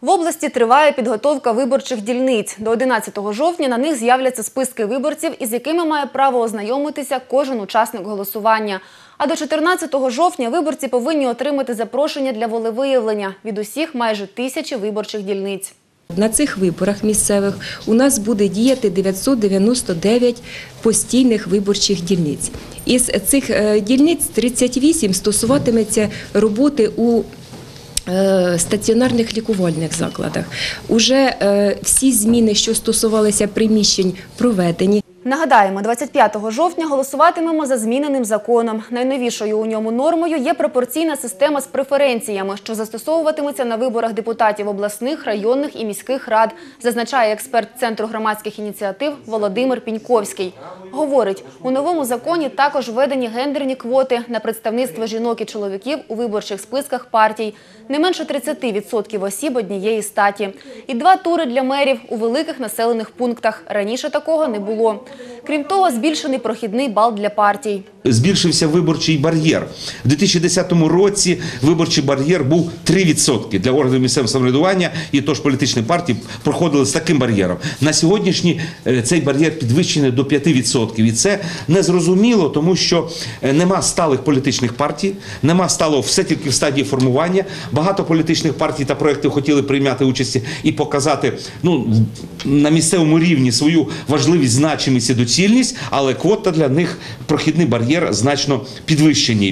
В області триває підготовка виборчих дільниць. До 11 жовтня на них з'являться списки виборців, із якими має право ознайомитися кожен учасник голосування. А до 14 жовтня виборці повинні отримати запрошення для волевиявлення від усіх майже тисячі виборчих дільниць. На цих виборах місцевих у нас буде діяти 999 постійних виборчих дільниць. Із цих е, дільниць 38 стосуватиметься роботи у стаціонарних лікувальних закладах. Уже е, всі зміни, що стосувалися приміщень, проведені. Нагадаємо, 25 жовтня голосуватимемо за зміненим законом. Найновішою у ньому нормою є пропорційна система з преференціями, що застосовуватиметься на виборах депутатів обласних, районних і міських рад, зазначає експерт Центру громадських ініціатив Володимир Піньковський. Говорить, у новому законі також введені гендерні квоти на представництво жінок і чоловіків у виборчих списках партій, не менше 30% осіб однієї статі. І два тури для мерів у великих населених пунктах. Раніше такого не було. Крім того, збільшений прохідний бал для партій. збільшився виборчий бар'єр. У 2010 році виборчий бар'єр був 3% для органів місцевого самоврядування, і тож політичні партії проходили з таким бар'єром. На сьогоднішній е, цей бар'єр підвищений до 5%. І це незрозуміло, тому що е, нема сталих політичних партій, нема стало все тільки в стадії формування. Багато політичних партій та проєктів хотіли прийняти участь і показати ну, на місцевому рівні свою важливість, значимість і доцільність, але квота для них прохідний бар'єр значно підвищені.